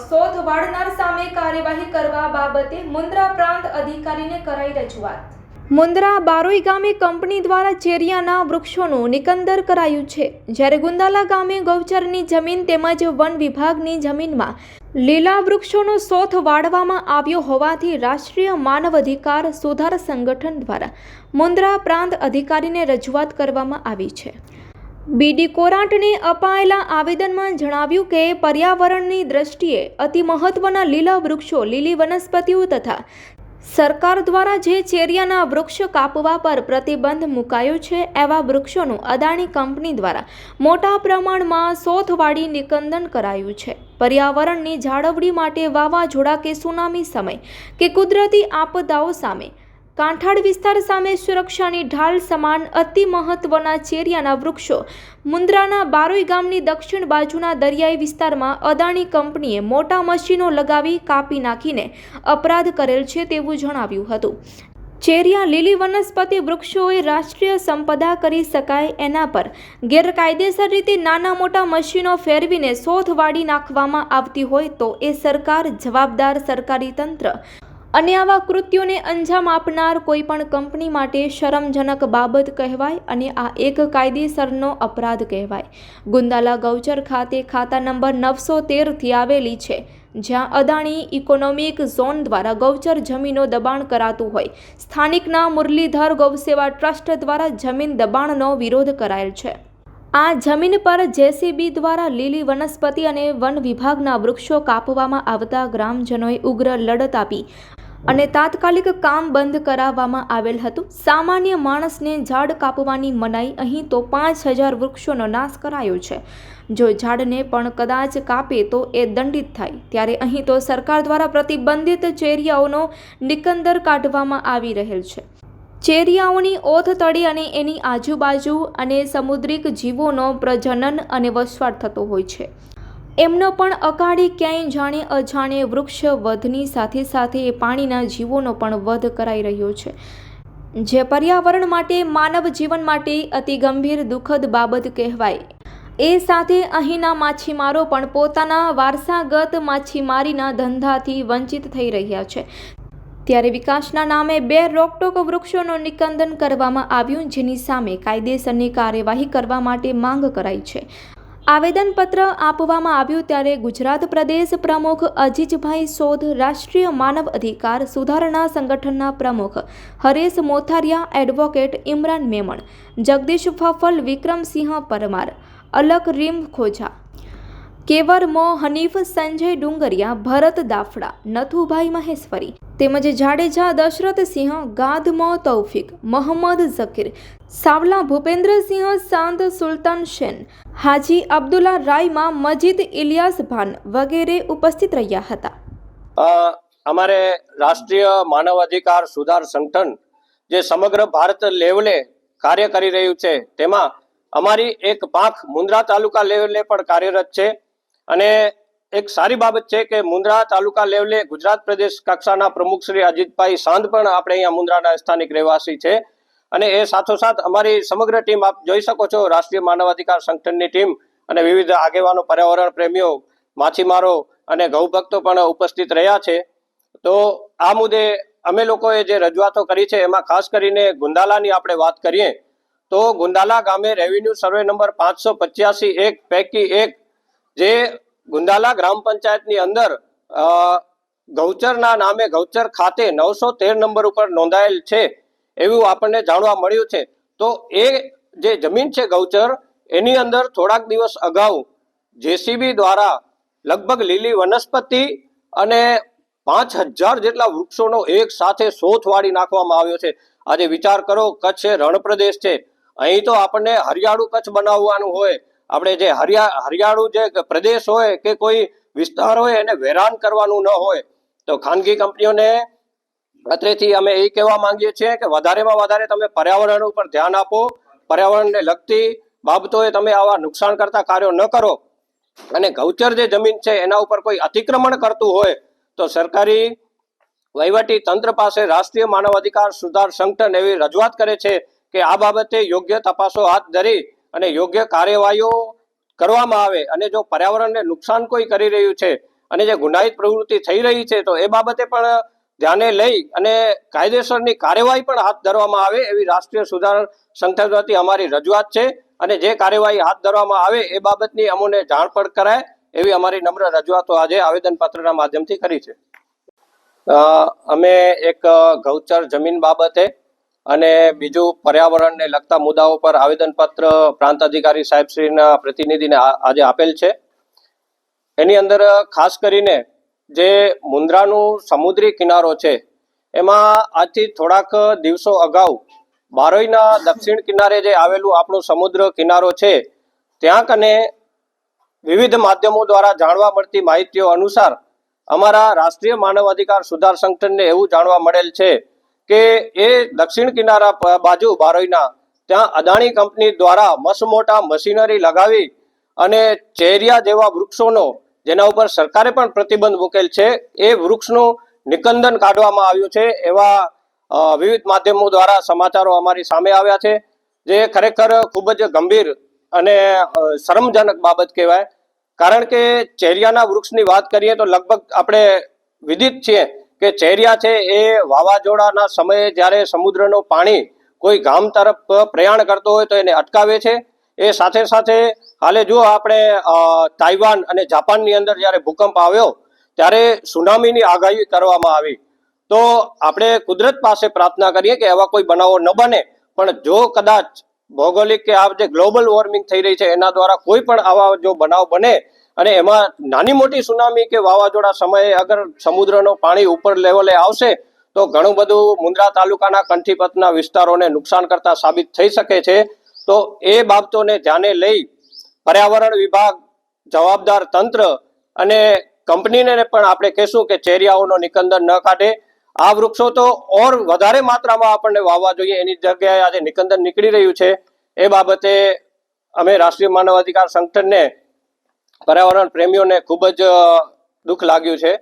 શોધ વાળનાર સામે કાર્યવાહી કરવા બાબતે મુન્દ્રા પ્રાંત અધિકારીને કરાઈ રજૂઆત. મુન્દ્રા બારોઈ ગામે કંપની દ્વારા ચેરિયાના વૃક્ષોનું નિકંદર કરાયું છે. જ્યારે ગુંદાલા ગામે ગૌચરની જમીન તેમજ વન વિભાગની જમીનમાં લીલા વૃક્ષોનો શોથ વાળવામાં આવ્યો હોવાથી રાષ્ટ્રીય માનવ અધિકાર સુધાર સંગઠન દ્વારા મુન્દ્રા પ્રાંત અધિકારીને રજૂઆત કરવામાં આવી છે. બીડી કોરાટને અપાયેલા આવેદનમાં જણાવ્યું કે પર્યાવરણની દ્રષ્ટિએ અતિ મહત્વના લીલા વૃક્ષો, લીલી વનસ્પતિઓ તથા સરકાર દ્વારા જે ચેરિયાના વૃક્ષ કાપવા પર પ્રતિબંધ મુકાયો છે, એવા વૃક્ષોનું અદાણી કંપની દ્વારા મોટા પ્રમાણમાં સોથવાળી નિકંદન કરાયું છે. પર્યાવરણની જાળવણી માટે વાવાઝોડા કે સુનામી સમય કે કુદરતી આપદાઓ સામે કાંઠાળ વિસ્તાર સામે સુરક્ષાની ઢાલ સમાન અતિ મહત્વના ચેરિયાના વૃક્ષો. મુન્દ્રાના બારોઈ ગામની દક્ષિણ બાજુના દરિયાઈ વિસ્તારમાં અદાણી કંપનીએ મોટા મશીનો લગાવી કાપી નાખીને અપરાધ કરેલ છે તેવું જણાવ્યું હતું. ચેરિયા લીલી વનસ્પતિ વૃક્ષોએ રાષ્ટ્રીય સંપદા કરી શકાય એના પર ગેરકાયદેસર રીતે નાના મોટા મશીનો ફેરવીને શોધ વાળી નાખવામાં આવતી હોય તો એ સરકાર જવાબદાર સરકારી તંત્ર અને આવા કૃત્યોને અંજામ આપનાર કોઈ પણ કંપની માટે શરમજનક બાબત કહેવાય અને આ એક કાયદેસરનો અપરાધ કહેવાય. ગુંદાલા ગૌચર ખાતે ખાતા નંબર નવસો તેરથી આવેલી છે, જ્યાં અદાણી ઇકોનોમિક ઝોન દ્વારા ગૌચર જમીનો દબાણ કરાતું હોય. સ્થાનિકના મુરલીધર ગૌસેવા ટ્રસ્ટ દ્વારા જમીન દબાણનો વિરોધ કરાયેલ છે. આ જમીન પર જેસીબી દ્વારા લીલી વનસ્પતિ અને વન વિભાગના વૃક્ષો કાપવામાં આવતા ગ્રામજનોએ ઉગ્ર લડત આપી અને તાત્કાલિક કામ બંધ કરાવવામાં આવેલ હતું. સામાન્ય માણસને ઝાડ કાપવાની મનાઈ, અહીં તો પાંચ હજાર વૃક્ષોનો નાશ કરાયો છે. જો ઝાડને પણ કદાચ કાપે તો એ દંડિત થાય. ત્યારે અહીં તો સરકાર દ્વારા પ્રતિબંધિત ચેરિયાઓનો નિકંદર કાઢવામાં આવી રહેલ છે. ચેરિયાઓની ઓથ તળી અને એની આજુબાજુ અને સમુદ્રિક જીવોનો પ્રજનન અને વસવાટ થતો હોય છે. એમનો પણ અકાળે ક્યાંય જાણે અજાણે વૃક્ષ વધની સાથે સાથે એ પાણીના જીવોનો પણ વધ કરાઈ રહ્યો છે. જે પર્યાવરણ માટે, માનવ જીવન માટે અતિ ગંભીર દુઃખદ બાબત કહેવાય. એ સાથે અહીંના માછીમારો પણ પોતાના વારસાગત માછીમારીના ધંધાથી વંચિત થઈ રહ્યા છે. ત્યારે વિકાસના નામે બે રોકટોક વૃક્ષોનું નિકંદન કરવામાં આવ્યું, જેની સામે કાયદેસરની કાર્યવાહી કરવા માટે માંગ કરાઈ છે. આવેદનપત્ર આપવામાં આવ્યું ત્યારે ગુજરાત પ્રદેશ પ્રમુખ અજીજભાઈ સોધ, રાષ્ટ્રીય માનવ અધિકાર સુધારણા સંગઠનના પ્રમુખ હરેશ મોથારિયા, એડવોકેટ ઇમરાન મેમણ, જગદીશ ફફલ, વિક્રમસિંહ પરમાર, અલક રીમ ખોજા કેવર મો હનીફ, સંજય ડુંગરિયા, ભરત દાફડા, નથુભાઈ મહેશ્વરી તેમજ જાડેજા દશરથસિંહ ગાધમો તૌફિક, મોહમ્મદ ઝકીર, સાવલા ભૂપેન્દ્રસિંહ, સાંત સુલતાન શેન હાજી અબ્દુલ્લા રાયમા મજીદ ઇલિયાસ ભાન વગેરે ઉપસ્થિત રહ્યા હતા. અમારે રાષ્ટ્રીય માનવ અધિકાર સુધાર સંગઠન જે સમગ્ર ભારત લેવલે કાર્ય કરી રહ્યું છે, તેમાં અમારી એક પાંખ મુન્દ્રા તાલુકા લેવલે પણ કાર્યરત છે. અને એક સારી બાબત છે કે મુન્દ્રા તાલુકા લેવલે ગુજરાત પ્રદેશ કક્ષાના પ્રમુખ શ્રી અજીતભાઈ સાંધ પણ આપણે અહીંયા મુન્દ્રાના સ્થાનિક રહેવાસી છે. અને એ સાથોસાથ અમારી સમગ્ર ટીમ આપ જોઈ શકો છો, રાષ્ટ્રીય માનવ અધિકાર સંગઠનની ટીમ અને વિવિધ આગેવાનો, પર્યાવરણ પ્રેમીઓ, માછીમારો અને ગૌભક્તો પણ ઉપસ્થિત રહ્યા છે. તો આ મુદ્દે અમે લોકોએ જે રજૂઆતો કરી છે, એમાં ખાસ કરીને ગુંદાલાની આપણે વાત કરીએ, તો ગુંદાલા ગામે રેવન્યુ સર્વે નંબર પાંચસો પચ્યાસી એક, પૈકી એક જે ગુંદાલા ગ્રામ પંચાયતની અંદર ગૌચરના નામે ગૌચર ખાતે નવસો તેર નંબર ઉપર નોંધાયેલ છે એવું આપણને જાણવા મળ્યું છે. તો એ જે જમીન છે ગૌચર, એની અંદર થોડાક દિવસ અગાઉ જેસીબી દ્વારા લગભગ લીલી વનસ્પતિ અને પાંચ હજાર જેટલા વૃક્ષોનો એક સાથે શોથ વાળી નાખવામાં આવ્યો છે. આજે વિચાર કરો, કચ્છ એ રણ પ્રદેશ છે. અહીં તો આપણને હરિયાળું કચ્છ બનાવવાનું હોય આપણે જે હરિયા, હરિયાળું જે પ્રદેશ હોય કે કોઈ વિસ્તાર હોય એને વેરાન કરવાનું ન હોય, તો ખાનગી કંપનીઓને અત્રેથી અમે એ કહેવા માંગીએ છીએ કે વધારેમાં વધારે તમે પર્યાવરણ ઉપર ધ્યાન આપો. પર્યાવરણને લગતી બાબતોએ તમે આવા નુકસાન કરતા કાર્યો ન કરો. અને ગૌચર જે જમીન છે એના ઉપર કોઈ અતિક્રમણ કરતું હોય, તો સરકારી વહીવટી તંત્ર પાસે રાષ્ટ્રીય માનવ અધિકાર સુધાર સંગઠન એવી રજૂઆત કરે છે કે આ બાબતે યોગ્ય તપાસો હાથ ધરી અને યોગ્ય કાર્યવાહીઓ કરવામાં આવે અને જો પર્યાવરણને નુકસાન કોઈ કરી રહ્યું છે અને જે ગુનાહિત પ્રવૃત્તિ થઈ રહી છે, તો એ બાબતે પણ ધ્યાને લઈ અને કાયદેસરની કાર્યવાહી પણ હાથ ધરવામાં આવે એવી રાષ્ટ્રીય સુધાર સંસ્થા દ્વારા અમારી રજૂઆત છે અને જે કાર્યવાહી હાથ ધરવામાં આવે એ બાબતની અમોને જાણ પણ કરાય એવી અમારી નમ્ર રજૂઆતો આજે આવેદનપત્રના માધ્યમથી કરી છે. અમે એક ગૌચર જમીન બાબતે અને બીજું પર્યાવરણને લગતા મુદ્દાઓ પર આવેદનપત્ર પ્રાંત અધિકારી સાહેબશ્રીના પ્રતિનિધિને આજે આપેલ છે. એની અંદર ખાસ કરીને જે મુન્દ્રાનું સમુદ્રી કિનારો છે, એમાં આજથી થોડાક દિવસો અગાઉ બારોઈના દક્ષિણ કિનારે જે આવેલું આપણું સમુદ્ર કિનારો છે, ત્યાં કને વિવિધ માધ્યમો દ્વારા જાણવા મળતી માહિતીઓ અનુસાર અમારા રાષ્ટ્રીય માનવ અધિકાર સુધાર સંગઠનને એવું જાણવા મળેલ છે કે એ દક્ષિણ કિનારા બાજુ બારોઈના ત્યાં અદાણી કંપની દ્વારા મસ્ત મોટા મશીનરી લગાવી અને ચેરિયા જેવા વૃક્ષોનો, જેના ઉપર સરકારે પણ પ્રતિબંધ મૂકેલ છે, એ વૃક્ષનું નિકંદન કાઢવામાં આવ્યું છે એવા વિવિધ માધ્યમો દ્વારા સમાચારો અમારી સામે આવ્યા છે, જે ખરેખર ખૂબ જ ગંભીર અને શરમજનક બાબત કહેવાય. કારણ કે ચેરિયાના વૃક્ષની વાત કરીએ તો લગભગ આપણે વિદિત છીએ કે ચેરિયા છે એ વાવાઝોડાના સમયે જ્યારે સમુદ્રનું પાણી કોઈ ગામ તરફ પ્રયાણ કરતો હોય તો એને અટકાવે છે. એ સાથે સાથે હાલે જો આપણે તાઇવાન અને જાપાનની અંદર જ્યારે ભૂકંપ આવ્યો ત્યારે સુનામીની આગાહી કરવામાં આવી. તો આપણે કુદરત પાસે પ્રાર્થના કરીએ કે એવા કોઈ બનાવો ન બને, પણ જો કદાચ ભૌગોલિક કે આ જે ગ્લોબલ વોર્મિંગ થઈ રહી છે એના દ્વારા કોઈ પણ આવા જો બનાવ બને અને એમાં નાની મોટી સુનામી કે વાવાઝોડા સમયે અગર સમુદ્રનો પાણી ઉપર લેવલે આવશે, તો ઘણું બધું મુન્દ્રા તાલુકાના કંઠીપથના વિસ્તારોને નુકસાન કરતા સાબિત થઈ શકે છે. તો એ બાબતોને ધ્યાને લઈ પર્યાવરણ વિભાગ, જવાબદાર તંત્ર અને કંપનીને પણ આપણે કહેશું કે ચેરિયાઓનો નિકંદન ન કાઢે આ વૃક્ષો તો ઓર વધારે માત્રામાં આપણને વાવવા જોઈએ, એની જગ્યાએ આજે નિકંદન નીકળી રહ્યું છે. એ બાબતે અમે રાષ્ટ્રીય માનવ અધિકાર સંગઠનને પર્યાવરણ પ્રેમીઓને ખૂબ જ દુઃખ લાગ્યું છે.